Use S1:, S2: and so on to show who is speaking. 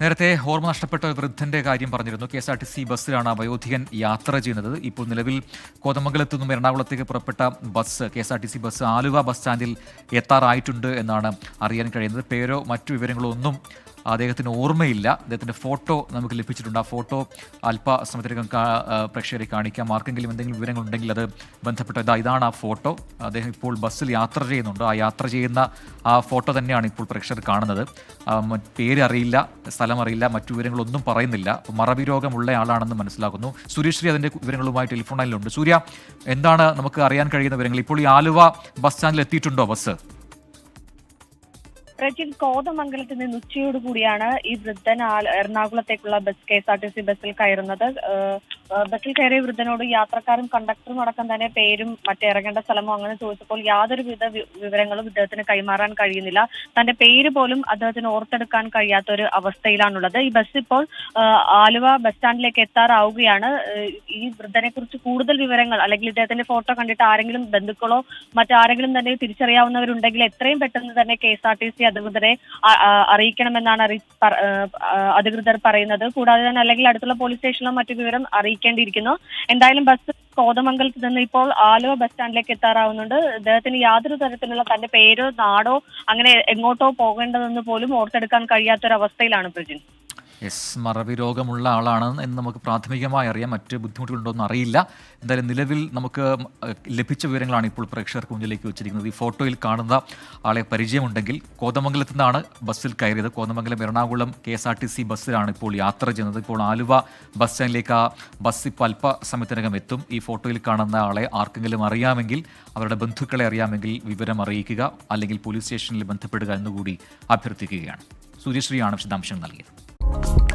S1: നേരത്തെ ഓർമ്മ നഷ്ടപ്പെട്ട ഒരു വൃദ്ധന്റെ കാര്യം പറഞ്ഞിരുന്നു. K S R T C ബസ്സിലാണ് വയോധികൻ യാത്ര ചെയ്യുന്നത്. ഇപ്പോൾ നിലവിൽ കോതമംഗലത്തു നിന്നും എറണാകുളത്തേക്ക് പുറപ്പെട്ട bus K S R T C bus Aluva bus സ്റ്റാൻഡിൽ എത്താറായിട്ടുണ്ട് എന്നാണ് അറിയാൻ കഴിയുന്നത്. പേരോ മറ്റു വിവരങ്ങളോ ഒന്നും അദ്ദേഹത്തിന് ഓർമ്മയില്ല. അദ്ദേഹത്തിന്റെ ഫോട്ടോ നമുക്ക് ലഭിച്ചിട്ടുണ്ട്. ആ ഫോട്ടോ അല്പസമയത്തിനകം സമയത്തിനകം പ്രേക്ഷകരെ കാണിക്കാം. ആർക്കെങ്കിലും എന്തെങ്കിലും വിവരങ്ങളുണ്ടെങ്കിൽ അത് ബന്ധപ്പെട്ട ഇതാ ഇതാണ് ആ ഫോട്ടോ. അദ്ദേഹം ഇപ്പോൾ ബസ്സിൽ യാത്ര ചെയ്യുന്നുണ്ട്. ആ യാത്ര ചെയ്യുന്ന ആ ഫോട്ടോ തന്നെയാണ് ഇപ്പോൾ പ്രേക്ഷകർ കാണുന്നത്. പേര് അറിയില്ല സ്ഥലം അറിയില്ല മറ്റു വിവരങ്ങളൊന്നും പറയുന്നില്ല. മറവി രോഗമുള്ള ആളാണെന്ന് മനസ്സിലാക്കുന്നു. സുരേശ്രീ അതിന്റെ വിവരങ്ങളുമായി ടെലിഫോൺ ലൈനിലുണ്ട്. സൂര്യ എന്താണ് നമുക്ക് അറിയാൻ കഴിയുന്ന വിവരങ്ങൾ? ഇപ്പോൾ ഈ ആലുവ ബസ് സ്റ്റാൻഡിൽ എത്തിയിട്ടുണ്ടോ ബസ്?
S2: പ്രജിൻ കോതമംഗലത്ത് നിന്ന് ഉച്ചയോടുകൂടിയാണ് ഈ വൃദ്ധൻ എറണാകുളത്തേക്കുള്ള bus K S R T C ബസ്സിൽ കയറുന്നത്. ബസ്സിൽ കയറിയ വൃദ്ധനോട് യാത്രക്കാരും കണ്ടക്ടറും അടക്കം തന്നെ പേരും മറ്റേ ഇറങ്ങേണ്ട സ്ഥലമോ അങ്ങനെ ചോദിച്ചപ്പോൾ യാതൊരുവിധ വിവരങ്ങളും ഇദ്ദേഹത്തിന് കൈമാറാൻ കഴിയുന്നില്ല. തന്റെ പേര് പോലും അദ്ദേഹത്തിന് ഓർത്തെടുക്കാൻ കഴിയാത്ത ഒരു അവസ്ഥയിലാണുള്ളത്. ഈ ബസ് ഇപ്പോൾ ആലുവ ബസ് സ്റ്റാൻഡിലേക്ക് എത്താറാവുകയാണ്. ഈ വൃദ്ധനെ കുറിച്ച് കൂടുതൽ വിവരങ്ങൾ അല്ലെങ്കിൽ ഇദ്ദേഹത്തിന്റെ ഫോട്ടോ കണ്ടിട്ട് ആരെങ്കിലും ബന്ധുക്കളോ മറ്റാരെങ്കിലും തന്നെ തിരിച്ചറിയാവുന്നവരുണ്ടെങ്കിൽ എത്രയും പെട്ടെന്ന് തന്നെ K S R T C അധികൃതരെ അറിയിക്കണമെന്നാണ് അധികൃതർ പറയുന്നത്. കൂടാതെ തന്നെ അല്ലെങ്കിൽ അടുത്തുള്ള പോലീസ് സ്റ്റേഷനിലോ മറ്റു വിവരം അറിയിക്കേണ്ടിയിരിക്കുന്നു എന്തായാലും ബസ് കോതമംഗലത്ത് നിന്ന് ഇപ്പോൾ ആലുവ ബസ് സ്റ്റാൻഡിലേക്ക് എത്താറാവുന്നുണ്ട്. അദ്ദേഹത്തിന് യാതൊരു തരത്തിലുള്ള തന്റെ പേരോ നാടോ അങ്ങനെ എങ്ങോട്ടോ പോകേണ്ടതെന്ന് പോലും ഓർത്തെടുക്കാൻ കഴിയാത്തൊരവസ്ഥയിലാണ് പ്രജിൻ.
S1: യെസ് മറവി രോഗമുള്ള ആളാണ് എന്ന് നമുക്ക് പ്രാഥമികമായി അറിയാം. മറ്റ് ബുദ്ധിമുട്ടുകളുണ്ടോ എന്ന് അറിയില്ല. എന്തായാലും നിലവിൽ നമുക്ക് ലഭിച്ച വിവരങ്ങളാണ് ഇപ്പോൾ പ്രേക്ഷകർക്ക് മുന്നിലേക്ക് വെച്ചിരിക്കുന്നത്. ഈ ഫോട്ടോയിൽ കാണുന്ന ആളെ പരിചയമുണ്ടെങ്കിൽ കോതമംഗലത്തു നിന്നാണ് ബസ്സിൽ കയറിയത്. Kothamangalam Ernakulam K S R T C ബസ്സിലാണ് ഇപ്പോൾ യാത്ര ചെയ്യുന്നത്. ഇപ്പോൾ ആലുവ ബസ് സ്റ്റാൻഡിലേക്ക് ആ ബസ് ഇപ്പോൾ അല്പസമയത്തിനകം എത്തും. ഈ ഫോട്ടോയിൽ കാണുന്ന ആളെ ആർക്കെങ്കിലും അറിയാമെങ്കിൽ അവരുടെ ബന്ധുക്കളെ അറിയാമെങ്കിൽ വിവരം അറിയിക്കുക. അല്ലെങ്കിൽ പോലീസ് സ്റ്റേഷനിൽ ബന്ധപ്പെടുക എന്നുകൂടി അഭ്യർത്ഥിക്കുകയാണ്. സൂര്യശ്രീയാണ് വിശദാംശങ്ങൾ നൽകിയത്. you.